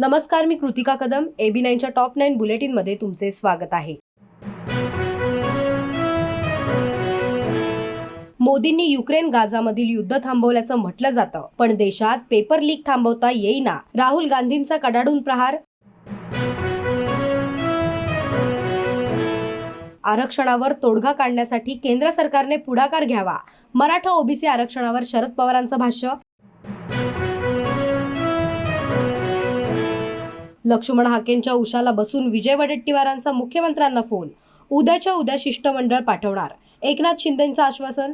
नमस्कार मी कृतिका कदम एबी नाईनच्या टॉप नाईन बुलेटिनमध्ये तुमचे स्वागत आहे. मोदींनी युक्रेन गाझामधील युद्ध थांबवल्याचं म्हटलं जातं पण देशात पेपर लीक थांबवता येईना. राहुल गांधींचा कडाडून प्रहार? आरक्षणावर तोडगा काढण्यासाठी केंद्र सरकारने पुढाकार घ्यावा. मराठा ओबीसी आरक्षणावर शरद पवारांचं भाष्य? लक्ष्मण हाकेंच्या उशाला बसून विजय वडेट्टीवारांचा मुख्यमंत्र्यांना फोन. उद्याच्या उद्या शिष्टमंडळ पाठवणार. एकनाथ शिंदेचं आश्वासन?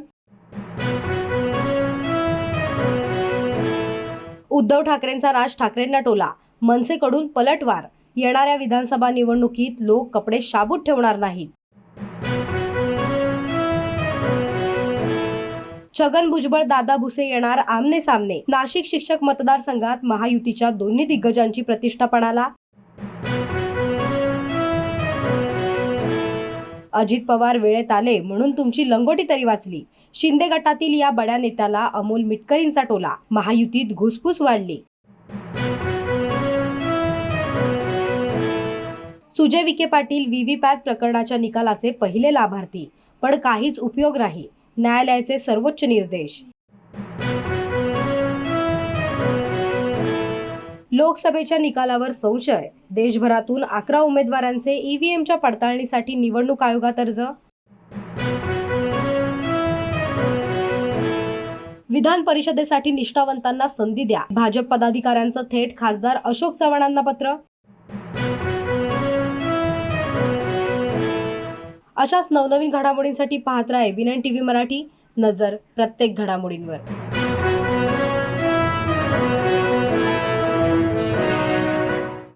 उद्धव ठाकरेंचा राज ठाकरेंना टोला. मनसेकडून पलटवार. येणाऱ्या विधानसभा निवडणुकीत लोक कपडे शाबूत ठेवणार नाहीत. छगन भुजबळ दादा भुसे येणार आमने सामने. नाशिक शिक्षक मतदारसंघात महायुतीच्या दोन्ही दिग्गजांची प्रतिष्ठा पणाला अजित पवार वेळेत आले म्हणून तुमची लंगोटी तरी वाचली. शिंदे गटातील या बड्या नेत्याला अमोल मिटकरींचा टोला. महायुतीत घुसफूस वाढली. सुजय विखे पाटील व्हीव्हीपॅट प्रकरणाच्या निकालाचे पहिले लाभार्थी. पण काहीच उपयोग नाही. न्यायालयाचे सर्वोच्च निर्देश. लोकसभेच्या निकालावर संशय. देशभरातून अकरा उमेदवारांचे ईव्हीएमच्या पडताळणीसाठी निवडणूक आयोगात अर्ज. विधान परिषदेसाठी निष्ठावंतांना संधी द्या. भाजप पदाधिकाऱ्यांचं थेट खासदार अशोक चव्हाणांना पत्र. अशाच नवनवीन घडामोडींसाठी पाहत राहा एबी टी व्ही मराठी नजर प्रत्येक घडामोडींवर.